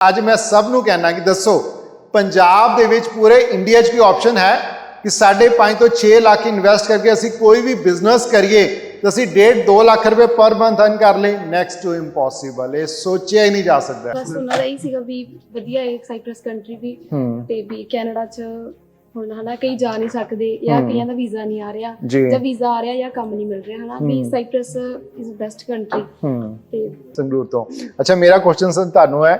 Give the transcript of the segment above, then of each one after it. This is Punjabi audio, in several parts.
ਅੱਜ ਮੈਂ ਸਭ ਨੂੰ ਕਹਿਣਾ ਕਿ ਦੱਸੋ ਪੰਜਾਬ ਦੇ ਵਿੱਚ ਪੂਰੇ ਇੰਡੀਆ 'ਚ ਕੋਈ ਆਪਸ਼ਨ ਹੈ ਕਿ 5.5 ਤੋਂ 6 ਲੱਖ ਇਨਵੈਸਟ ਕਰਕੇ ਅਸੀਂ ਕੋਈ ਵੀ ਬਿਜ਼ਨਸ ਕਰੀਏ ਤਾਂ ਅਸੀਂ 1.5 2 ਲੱਖ ਰੁਪਏ ਪਰ ਮੰਥ ਅਰਨ ਕਰ ਲਈ ਨੈਕਸਟ ਟੂ ਇੰਪੋਸੀਬਲ ਇਹ ਸੋਚਿਆ ਹੀ ਨਹੀਂ ਜਾ ਸਕਦਾ। ਬਸ ਉਹਨਾਂ ਦਾ ਹੀ ਸੀਗਾ ਵੀ ਵਧੀਆ ਹੈ ਸਾਈਪ੍ਰਸ ਕੰਟਰੀ ਵੀ ਤੇ ਵੀ ਕੈਨੇਡਾ ਚ ਹੁਣ ਹਨਾ ਕਈ ਜਾ ਨਹੀਂ ਸਕਦੇ ਜਾਂ ਕਈਆਂ ਦਾ ਵੀਜ਼ਾ ਨਹੀਂ ਆ ਰਿਹਾ ਜੀ। ਵੀਜ਼ਾ ਆ ਰਿਹਾ ਜਾਂ ਕੰਮ ਨਹੀਂ ਮਿਲ ਰਿਹਾ ਹਨਾ। ਵੀ ਸਾਈਪ੍ਰਸ ਇਜ਼ ਬੈਸਟ ਕੰਟਰੀ ਹੂੰ। ਤੇ ਸੰਗਰੂਰ ਤੋਂ। ਅੱਛਾ ਮੇਰਾ ਕੁਐਸਚਨ ਸਰ ਤੁਹਾਨੂੰ ਹੈ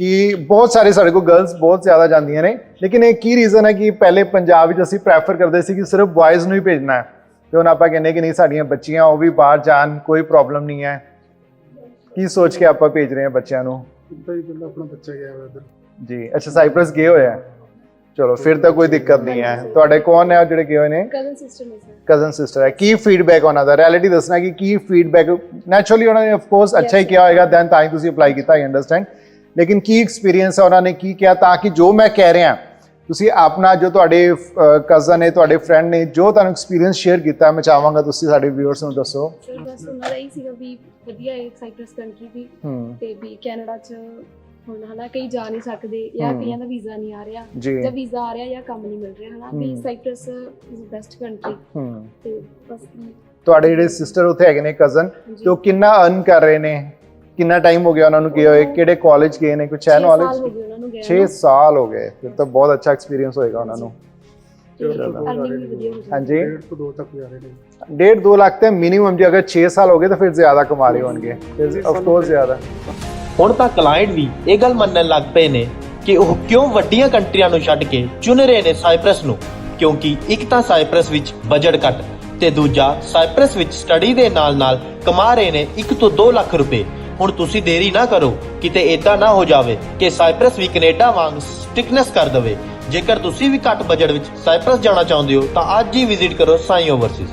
ਕਿ ਬਹੁਤ ਸਾਰੇ ਸਾਡੇ ਕੋਲ ਗਰਲਸ ਬਹੁਤ ਜ਼ਿਆਦਾ ਜਾਂਦੀਆਂ ਨੇ ਲੇਕਿਨ ਇਹ ਕੀ ਰੀਜ਼ਨ ਹੈ ਕਿ ਪਹਿਲੇ ਪੰਜਾਬ ਵਿੱਚ ਅਸੀਂ ਪ੍ਰੈਫਰ ਕਰਦੇ ਸੀ ਕਿ ਸਿਰਫ ਬॉयਜ਼ ਨੂੰ ਹੀ ਭੇਜਣਾ ਹੈ ਤੇ ਹੁਣ ਆਪਾਂ ਕਹਿੰਦੇ ਕਿ ਨਹੀਂ ਸਾਡੀਆਂ ਬੱਚੀਆਂ ਉਹ ਵੀ ਬਾਹਰ ਜਾਣ ਕੋਈ ਪ੍ਰੋਬਲਮ ਨਹੀਂ ਹੈ ਕੀ ਸੋਚ ਕੇ ਆਪਾਂ ਭੇਜ ਰਹੇ ਹਾਂ ਬੱਚਿਆਂ ਨੂੰ ਇੱਦਾਂ ਹੀ ਪਹਿਲਾਂ ਆਪਣਾ ਬੱਚਾ ਗਿਆ ਹੋਇਆ ਉਧਰ ਜੀ ਅੱਛਾ ਸਾਈਪ੍ਰਸ ਗਏ ਹੋਏ ਆ ਚਲੋ ਫਿਰ ਤਾਂ ਕੋਈ ਦਿੱਕਤ ਨਹੀਂ ਹੈ ਤੁਹਾਡੇ ਕੌਣ ਹੈ ਜਿਹੜੇ ਗਏ ਹੋਏ ਨੇ ਕਜ਼ਨ ਸਿਸਟਰ ਨੇ ਸਰ ਕਜ਼ਨ ਸਿਸਟਰ ਹੈ ਕੀ ਫੀਡਬੈਕ ਉਹਨਾਂ ਦਾ ਰਿਐਲਿਟੀ ਦੱਸਣਾ ਕਿ ਕੀ ਫੀਡਬੈਕ ਨੈਚੁਰਲੀ ਉਹਨਾਂ ਨੇ ਆਫ ਕੋਰਸ ਅੱਛਾ ਹੀ ਕਿਹਾ ਹੋਏਗਾ ਦੈਨ ਤਾਂ ਹੀ ਤੁਸੀਂ ਅਪਲਾਈ ਕੀਤਾ ਆਈ ਅੰਡਰਸਟੈਂਡ ਲੇਕਿਨ ਕੀ ਐਕਸਪੀਰੀਅੰਸ ਹੈ ਉਹਨਾਂ ਨੇ ਕੀ ਕਿਹਾ ਤਾਂ ਕਿ ਜੋ ਮੈਂ ਕਹਿ ਰਿਹਾ ਤੁਸੀਂ ਆਪਣਾ ਜੋ ਤੁਹਾਡੇ ਕਜ਼ਨ ਨੇ ਤੁਹਾਡੇ ਫਰੈਂਡ ਨੇ ਜੋ ਤੁਹਾਨੂੰ ਐਕਸਪੀਰੀਅੰਸ ਸ਼ੇਅਰ ਕੀਤਾ ਮੈਂ ਚਾਹਾਂਗਾ ਤੁਸੀਂ ਸਾਡੇ ਵਿਊਅਰਸ ਨੂੰ ਦੱਸੋ। ਸਰ ਬਸ ਉਹਨਾਂ ਦਾ ਹੀ ਸੀਗਾ ਵੀ ਵਧੀਆ ਹੈ ਸਾਈਪ੍ਰਸ ਕੰਟਰੀ ਵੀ ਹੂੰ। ਤੇ ਵੀ ਕੈਨੇਡਾ ਚ ਹੁਣ ਹਨਾ ਕਈ ਜਾ ਨਹੀਂ ਸਕਦੇ ਜਾਂ ਕਈਆਂ ਦਾ ਵੀਜ਼ਾ ਨਹੀਂ ਆ ਰਿਹਾ ਜੀ। ਵੀਜ਼ਾ ਆ ਰਿਹਾ ਜਾਂ ਕੰਮ ਨਹੀਂ ਮਿਲ ਰਿਹਾ ਹਨਾ ਵੀ। ਸਾਈਪ੍ਰਸ ਇਜ਼ ਬੈਸਟ ਕੰਟਰੀ ਤੇ ਬਸ ਤੁਹਾਡੇ ਜਿਹੜੇ ਸਿਸਟਰ ਉੱਥੇ ਹੈਗੇ ਨੇ ਕਜ਼ਨ ਤੇ ਉਹ ਕਿੰਨਾ ਅਰਨ ਕਰ ਰਹੇ ਨੇ? ਕਿੰਨਾ ਟਾਈਮ ਹੋ ਗਿਆ ਉਹਨਾਂ ਨੂੰ ਗਏ ਹੋਏ ਕਿਹੜੇ ਕਾਲਜ ਗਏ ਨੇ? ਕੁਛ ਹੈ 6 ਸਾਲ ਨੌਲੇਜ ਹੋ ਗਏ ਉਹਨਾਂ ਨੂੰ ਗਏ 6 ਸਾਲ ਹੋ ਗਏ। ਫਿਰ ਤਾਂ ਬਹੁਤ ਅੱਛਾ ਐਕਸਪੀਰੀਅੰਸ ਹੋਏਗਾ ਉਹਨਾਂ ਨੂੰ। ਅਰਨਿੰਗ ਵੀ ਵਧੀਆ ਹੋ ਜਾਂਦੀ ਹਾਂਜੀ। ਡੇਢ ਤੋਂ ਦੋ ਤੱਕ ਜਾ ਰਹੇ ਨੇ। 2 ਲੱਖ ਤੇ ਮਿਨੀਮਮ ਜੇ ਅਗਰ 6 ਸਾਲ ਹੋ ਗਏ ਤਾਂ ਫਿਰ ਜ਼ਿਆਦਾ ਕਮਾ ਰਹੇ ਹੋਣਗੇ। ਫਿਰ ਆਫ ਕੋਰਸ ਜ਼ਿਆਦਾ। ਹੁਣ ਤਾਂ ਕਲਾਇੰਟ ਵੀ ਇਹ ਗੱਲ ਮੰਨਣ ਲੱਗ ਪਏ ਨੇ ਕਿ ਉਹ ਕਿਉਂ ਵੱਡੀਆਂ ਕੰਟਰੀਆਂ ਨੂੰ ਛੱਡ ਕੇ ਚੁਣ ਰਹੇ ਨੇ ਸਾਈਪ੍ਰਸ ਨੂੰ? ਕਿਉਂਕਿ ਇੱਕ ਤਾਂ ਸਾਈਪ੍ਰਸ ਵਿੱਚ ਬਜਟ ਘੱਟ ਤੇ ਦੂਜਾ ਸਾਈਪ੍ਰਸ ਵਿੱਚ ਸਟੱਡੀ ਦੇ ਨਾਲ-ਨਾਲ ਕਮਾ ਰਹੇ ਨੇ 1 ਤੋਂ 2 ਲੱਖ ਰੁਪਏ। ਹੁਣ ਤੁਸੀਂ ਦੇਰੀ ਨਾ ਕਰੋ, ਕਿਤੇ ਇਦਾਂ ਨਾ ਹੋ ਜਾਵੇ ਕਿ ਸਾਈਪ੍ਰਸ ਵੀ ਕੈਨੇਡਾ ਵਾਂਗ ਸਟਿਕਨੈਸ ਕਰ ਦੇਵੇ। ਜੇਕਰ ਤੁਸੀਂ ਵੀ ਘੱਟ ਬਜਟ ਵਿੱਚ ਸਾਈਪ੍ਰਸ ਜਾਣਾ ਚਾਹੁੰਦੇ ਹੋ, ਤਾਂ ਅੱਜ ਹੀ ਵਿਜ਼ਿਟ ਕਰੋ ਸਾਈ ਓਵਰਸੀਜ਼